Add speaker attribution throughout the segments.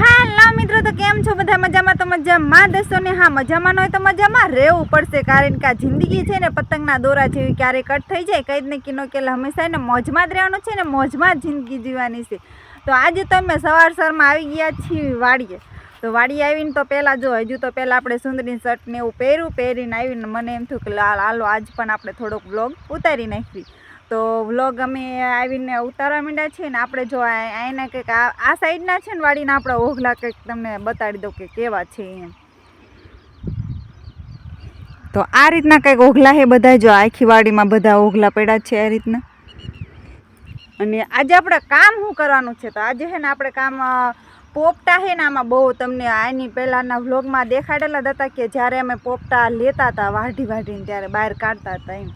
Speaker 1: હાલો મિત્રો, તો કેમ છો? બધા મજામાં? તો મજામાં દસો ને? હા, મજામાં હોય તો મજામાં. રહેવું પડશે, કારણ કે આ જિંદગી છે ને, પતંગના દોરા જેવી ક્યારે કટ થઈ જાય, કંઈ જ ને કિનો કે હંમેશા ને મોજમાં જ રહેવાનું છે ને, મોજમાં જિંદગી જીવવાની છે. તો આજે તો અમે સવાર સવારમાં આવી ગયા છીએ વાડીએ. તો વાડીએ આવીને તો પહેલાં જો, હજુ તો પહેલાં આપણે સુંદરી શર્ટ ને એવું પહેર્યું, પહેરીને આવીને મને એમ થયું કે લાલ હાલો, આજ પણ આપણે થોડોક બ્લોગ ઉતારી નાખવી તો વ્લોગ અમે આવીને ઉતારવા માંડ્યા છીએ ને આપણે જો આ- કંઈક આ સાઈડના છે ને વાડીના આપણે ઓઘલા કંઈક તમને બતાડી દઉં કે કેવા છે એમ. તો આ રીતના કંઈક ઓઘલા છે બધા, જો આખી વાડીમાં બધા ઓઘલા પડ્યા છે આ રીતના. અને આજે આપણે કામ શું કરવાનું છે? તો આજે છે ને આપણે કામ પોપટા છે ને આમાં બહુ તમને આની પહેલાંના વ્લોગમાં દેખાડેલા હતા કે જ્યારે અમે પોપટા લેતા હતા વાઢી વાઢીને ત્યારે બહાર કાઢતા હતા એમ.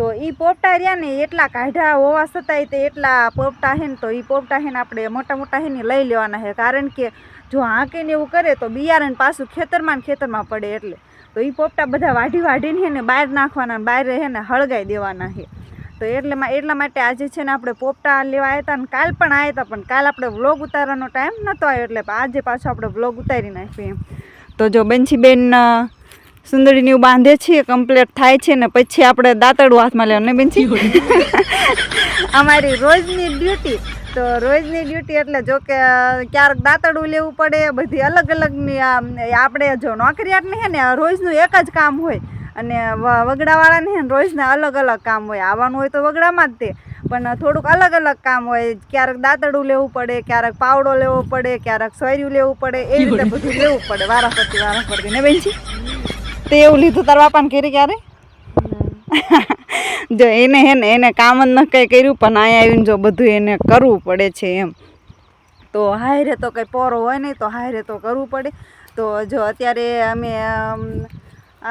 Speaker 1: તો એ પોપટા રહ્યા ને એટલા કાઢ્યા, હોવા છતાંય તે એટલા પોપટા છે ને તો એ પોપટા છે ને આપણે મોટા મોટા હે ને લઈ લેવાના છે કારણ કે જો હાંકીને એવું કરે તો બિયારણ પાછું ખેતરમાં ને ખેતરમાં પડે એટલે. તો એ પોપટા બધા વાઢી વાઢીને છે ને બહાર નાખવાના બહાર છે ને હળગાઈ દેવાના છે તો એટલે એટલા માટે આજે છે ને આપણે પોપટા લેવા આવ્યા હતા ને કાલ પણ આવ્યા હતા પણ કાલ આપણે વ્લોગ ઉતારવાનો ટાઈમ નહોતો આવ્યો એટલે આજે પાછો આપણે વ્લોગ ઉતારી નાખ્યો એમ. તો જો બેન સુંદરીને બાંધે છીએ કમ્પ્લીટ થાય છે ને પછી આપણે દાંતડું હાથમાં લેવાનું ને બેનજી? અમારી રોજની ડ્યુટી તો રોજની ડ્યુટી એટલે જો કે ક્યારેક દાંતડું લેવું પડે બધી અલગ અલગની આમ આપણે જો નોકરિયાતની છે ને રોજનું એક જ કામ હોય. અને વગડાવાળાને છે ને રોજના અલગ અલગ કામ હોય. આવવાનું હોય તો વગડામાં જ તે. પણ થોડુંક અલગ અલગ કામ હોય. ક્યારેક દાંતડું લેવું પડે ક્યારેક પાવડો લેવો પડે ક્યારેક સોયર્યું લેવું પડે એ રીતે બધું લેવું પડે વારાફરતી વારાફરતી. ને બેનજી? તે એવું લીધું તારા બાપાને કરી ક્યારે? જો એને હે ને એને કામ જ ન કંઈ કર્યું પણ અહીંયા આવીને જો બધું એને કરવું પડે છે એમ. તો હાયરે તો કંઈ પોરો હોય નહીં તો હાયરે તો કરવું પડે. તો જો અત્યારે અમે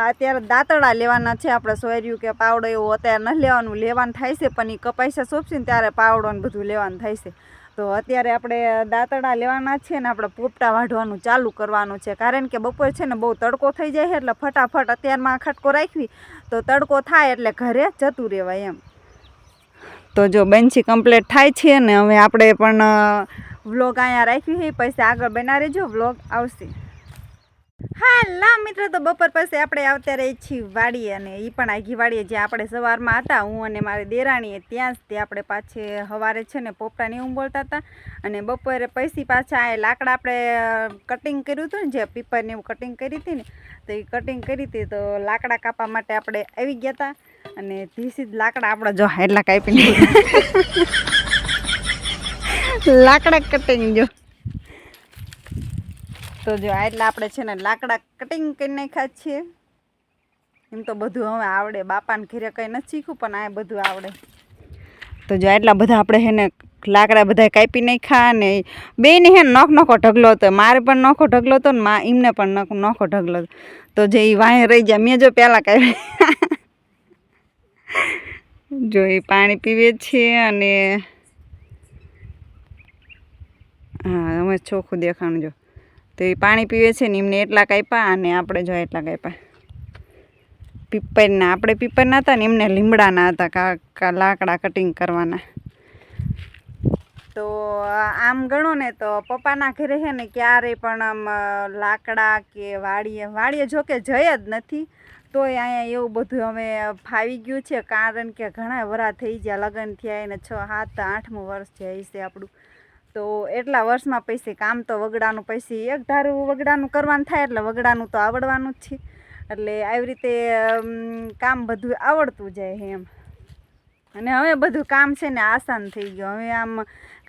Speaker 1: અત્યારે દાંતડા લેવાના છે. આપણે સોયર્યું કે પાવડો એવું અત્યારે ન લેવાનું લેવાનું થાય છે પણ એ કપાઈસા સોંપશે ને ત્યારે પાવડો ને બધું લેવાનું થાય છે. તો અત્યારે આપણે દાંતડા લેવાના છે ને આપણે પોપટા વાઢવાનું ચાલુ કરવાનું છે. કારણ કે બપોર છે ને બહુ તડકો થઈ જાય એટલે ફટાફટ અત્યારમાં ખટકો રાખવી, તો તડકો થાય એટલે ઘરે જતું રહેવાય એમ. તો જો બેન્ચી કમ્પ્લીટ થાય છે ને હવે આપણે પણ વ્લોગ અહીંયા રાખવી છે. પછી આગળ બનાવી રહેજો. વ્લોગ આવશે. હાલા મિત્રો તો બપોર પછી આપણે અત્યારે છીએ વાડીએ અને એ પણ આઘી વાડીએ જે આપણે સવારમાં હતા હું અને મારી દેરાણીએ ત્યાં જ તે આપણે પાછે સવારે છે ને પોપટાને એવું બોલતા હતા. અને બપોરે પછી પાછા એ લાકડા આપણે કટિંગ કર્યું હતું ને જે પીપરની એવું કટિંગ કરી હતી ને તો એ કટિંગ કરી હતી તો લાકડા કાપવા માટે આપણે આવી ગયા હતા. અને ધીસી જ લાકડા આપણે જો એટલા કાપી લાકડા કટિંગ જો. તો જો આટલા આપણે છે ને લાકડા કટિંગ કરી નાખ્યા છીએ. એમ તો બધું હવે આવડે. બાપાને ઘરે કંઈ નથી શીખવું, પણ આ બધું આવડે. તો જો આટલા બધા આપણે છે ને લાકડા બધા કાપી નાખ્યા ને બેને હે નખ નખો ઢગલો હતો. મારે પણ નખો ઢગલો હતો ને મા એમને પણ નખ નખો ઢગલો હતો. તો જે એ વાંહે રહી જાય મેં જો પહેલાં કાપી જો એ પાણી પીવે છે અને હા, અમે ચોખ્ખું દેખાણું જો. તો એ પાણી પીવે છે ને એમને એટલા કાપ્યા અને આપણે જો એટલા કાપ્યા. પીપરના આપણે પીપરના હતા ને એમને લીમડાના હતા, કા લાકડા કટિંગ કરવાના. તો આમ ગણો ને તો પપ્પાના ઘરે છે ને ક્યારેય પણ આમ લાકડા કે વાડીએ વાડીએ જો કે જઈ જ નથી, તોય અહીંયા એવું બધું અમે ફાવી ગયું છે, કારણ કે ઘણા વરા થઈ ગયા, લગ્ન થયા એને છ, સાત, આઠમું વર્ષ જાય છે આપણું. તો એટલા વર્ષમાં પૈસે કામ તો વગડાનું પૈસી એક ધારું વગડાનું કરવાનું થાય એટલે વગડાનું તો આવડવાનું જ છે. એટલે આવી રીતે કામ બધું આવડતું જાય એમ. અને હવે બધું કામ છે ને આસાન થઈ ગયું. હવે આમ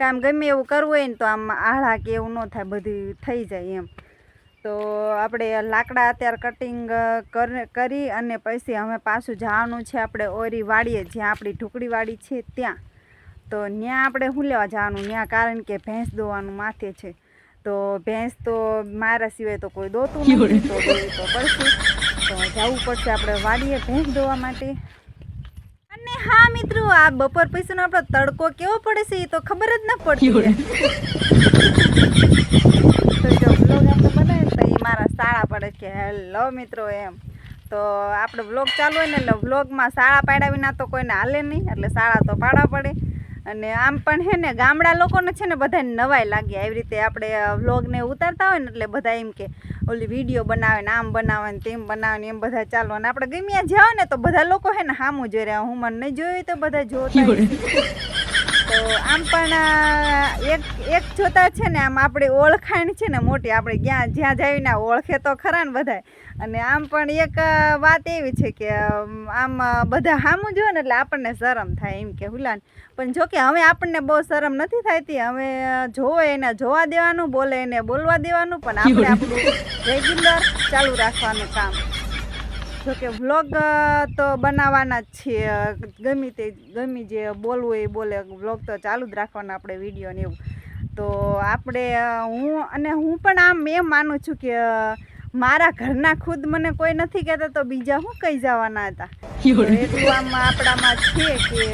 Speaker 1: કામ ગમે એવું કરવું હોય ને તો આમ આળા કે એવું ન થાય, બધું થઈ જાય એમ. તો આપણે લાકડા અત્યારે કટિંગ કરી અને પછી હવે પાછું જવાનું છે આપણે ઓરી વાડીએ, જ્યાં આપણી ઢોકળી વાડી છે ત્યાં. તો ત્યાં આપણે શું લેવા જવાનું? ત્યાં કારણ કે ભેંસ દોવાનું માથે છે. તો ભેંસ તો મારા સિવાય તો કોઈ દોતું નથી તો દોવી તો પડશે તો જવું પડશે આપણે વાડીએ ભેંસ દોવા માટે. અને હા મિત્રો આ બપોર પછીનો આપણો તડકો કેવો પડે છે એ તો ખબર જ ન પડતી તો જો બ્લોગ આપણે બનાવે તો એ મારા સાળા પડે કે હેલો મિત્રો એમ. તો આપણે વ્લોગ ચાલુ હોય ને એટલે વ્લોગમાં શાળા પાડ્યા વિના તો કોઈને હાલે નહીં એટલે શાળા તો પાડવા પડે. અને આમ પણ હે ને ગામડા લોકોને છે ને બધાને નવાઈ લાગે. આવી રીતે આપણે વ્લોગને ઉતારતા હોય ને એટલે બધા એમ કે ઓલી વીડિયો બનાવે ને આમ બનાવે ને તેમ બનાવે ને એમ બધા ચાલો. અને આપણે ગમ્યા જાવ ને તો બધા લોકો હે ને સામું જોઈ રહ્યા. હું મને નહીં જોયું તો બધા જોતા. તો આમ પણ એક એક જોતા છે ને આમ આપણી ઓળખાણ છે ને મોટી આપણે જ્યાં જ્યાં જઈને ઓળખે તો ખરા ને બધાય. અને આમ પણ એક વાત એવી છે કે આમ બધા સામું જોઈએ ને એટલે આપણને શરમ થાય એમ કે હુલાન પણ જોકે હવે આપણને બહુ શરમ નથી થતી હવે જોવે એને જોવા દેવાનું બોલે એને બોલવા દેવાનું પણ આપણે આપણું રેગ્યુલર ચાલુ રાખવાનું કામ. જોકે વ્લોગ તો બનાવવાના જ છીએ. ગમી તે ગમે જે બોલવું એ બોલે. વ્લોગ તો ચાલુ જ રાખવાના આપણે વીડિયો ને એવું. તો આપણે હું અને હું પણ આમ એમ માનું છું કે મારા ઘરના ખુદ મને કોઈ નથી કહેતા તો બીજા શું કહી જવાના હતા? એટલું આમ આપણામાં છે કે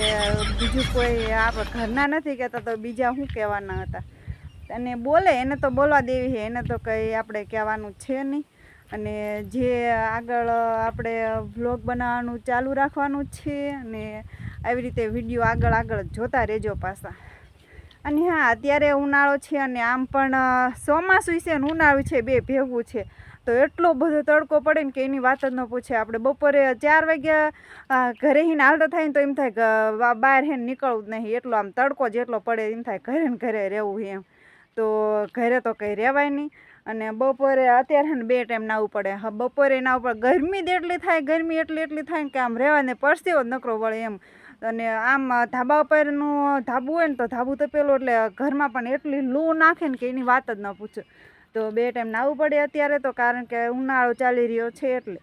Speaker 1: બીજું કોઈ આપણે ઘરના નથી કહેતા તો બીજા શું કહેવાના હતા? અને બોલે એને તો બોલવા દેવી છે. એને તો કંઈ આપણે કહેવાનું છે નહીં. અને જે આગળ આપણે વ્લોગ બનાવવાનું ચાલુ રાખવાનું છે અને આવી રીતે વીડિયો આગળ આગળ જોતા રહેજો પાછા. અને હા, અત્યારે ઉનાળો છે અને આમ પણ ચોમાસું છે અને ઉનાળું છે, બે ભેગું છે. તો એટલો બધો તડકો પડે ને કે એની વાત જ ન પૂછે. આપણે બપોરે ચાર વાગ્યા ઘરે હીને હાલતા થાય ને તો એમ થાય બહાર હે નીકળવું જ નહીં. એટલો આમ તડકો જેટલો પડે એમ થાય ઘરે ને ઘરે રહેવું એમ. તો ઘરે તો કંઈ રહેવાય નહીં. અને બપોરે અત્યારે બે ટાઈમ નાવું પડે. બપોરે નાવું પડે ગરમી એટલી થાય, ગરમી એટલી એટલી થાય કે આમ રહેવાને પરસેવો જ નકરો વળે એમ. અને આમ ધાબા ઉપરનું ધાબુ હોય ને તો ધાબુ પેલું એટલે ઘરમાં પણ એટલી લૂ નાખે ને કે એની વાત જ ન પૂછો. તો બે ટાઈમ નાવું પડે અત્યારે તો કારણ કે ઉનાળો ચાલી રહ્યો છે એટલે.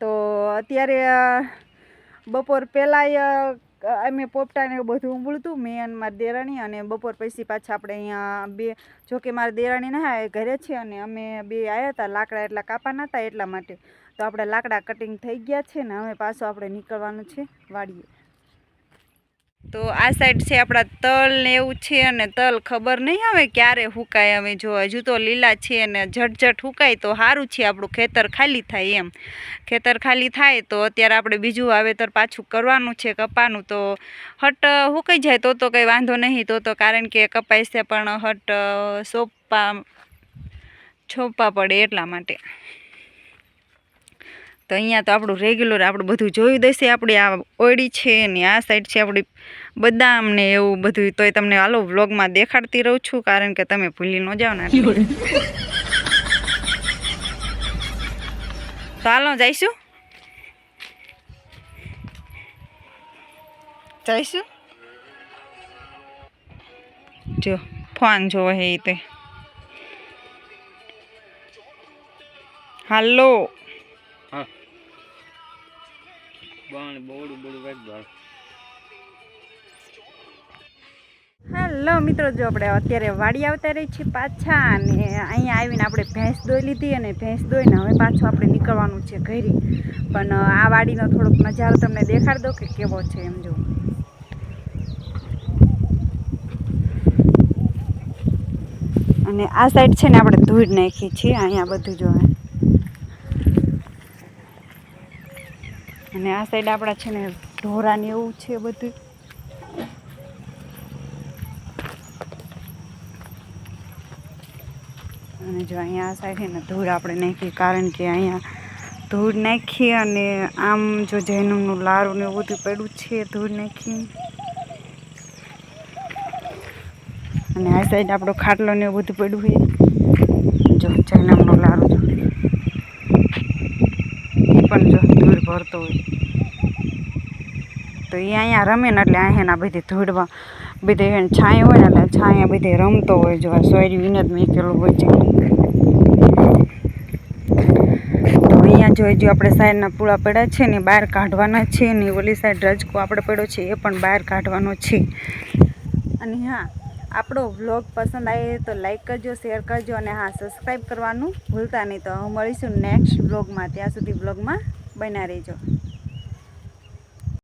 Speaker 1: તો અત્યારે બપોર પહેલાંય અમે પોપટાને એવું બધું ઉંબળતું મેં અને મારી દેરાણી અને બપોર પછી પાછા આપણે અહીંયા બે, જો કે મારી દેરાણી ના ઘરે છે અને અમે બે આવ્યા હતા, લાકડા એટલા કાપાના હતા એટલા માટે. તો આપણે લાકડા કટિંગ થઈ ગયા છે ને, હવે પાછો આપણે નીકળવાનું છે, વાડીએ. તો આ સાઈડ છે આપણા તલ ને એવું છે અને તલ ખબર નહીં આવે ક્યારે હુકાય અમે જો હજુ તો લીલા છે અને ઝટઝટ હુકાય તો સારું છે આપણું ખેતર ખાલી થાય એમ. ખેતર ખાલી થાય તો અત્યારે આપણે બીજું વાવેતર પાછું કરવાનું છે કપાનું. તો હટ હુકાઈ જાય તો તો કંઈ વાંધો નહીં. તો તો કારણ કે કપાય છે પણ હટ સોપા છોપા પડે એટલા માટે. તો અહીંયા તો આપણું રેગ્યુલર આપણું બધું જોયું દેશે, આપણી આ ઓયડી છે ને આ સાઈડ છે, આપણી બદામ ને એવું બધું. તોય તમને હાલો વ્લોગમાં દેખાડતી રહું છું, કારણ કે તમે ભૂલી ન જાઓ ને. એટલે. તો હાલો, જઈશું? જઈશું? જો, ફોન જોવે હે ઈ તે. હાલો.
Speaker 2: બાણ બોડું બોડું
Speaker 1: હેલો મિત્રો, જો આપણે અત્યારે વાડી આવતા રહી છીએ પાછા અને અહીંયા આવીને આપણે ભેંસ દોઈ લીધી અને ભેંસ દોઈને હવે પાછું આપણે નીકળવાનું છે ઘરે. પણ આ વાડીનો થોડોક નજારો તમને દેખાડ દો કે કેવો છે એમ જો. અને આ સાઈડ છે ને આપણે ધૂળ નાખી છીએ, અહીંયા બધું જો. અને આ સાઈડ આપણા છે ને ઢોરાને એવું છે બધું. અને જો અહીંયા આ સાઈડ છે ને ધૂળ આપણે નાખીએ, કારણ કે અહીંયા ધૂળ નાખી અને આમ જો જૈનમનું લારું ને એવું બધું પડ્યું છે ધૂળ નાખી અને આ સાઈડ આપણો ખાટલો ને એવું બધું પડ્યું છે જો જૈનમનું લારું જો એ પણ જો ધૂળ ભરતો હોય. તો એ અહીંયા રમે ને એટલે અહીંયા બધી ધૂળમાં બધી એને છાંય હોય ને એટલે છાંય બધે રમતો હોય જો આ સોયરી વિનદ મેકેલું હોય છે. તો અહીંયા જો જો આપણે સાઈડના પૂળા પડ્યા છે ને, બહાર કાઢવાના છે ને, ઓલી સાઈડ રજકો આપણે પડ્યો છે, એ પણ બહાર કાઢવાનો છે. અને હા, આપણો વ્લોગ પસંદ આવે તો લાઈક કરજો, શેર કરજો અને હા, સબસ્ક્રાઈબ કરવાનું ભૂલતા નહીં. તો મળીશું નેક્સ્ટ વ્લોગમાં. ત્યાં સુધી વ્લોગમાં બન્યા રહેજો.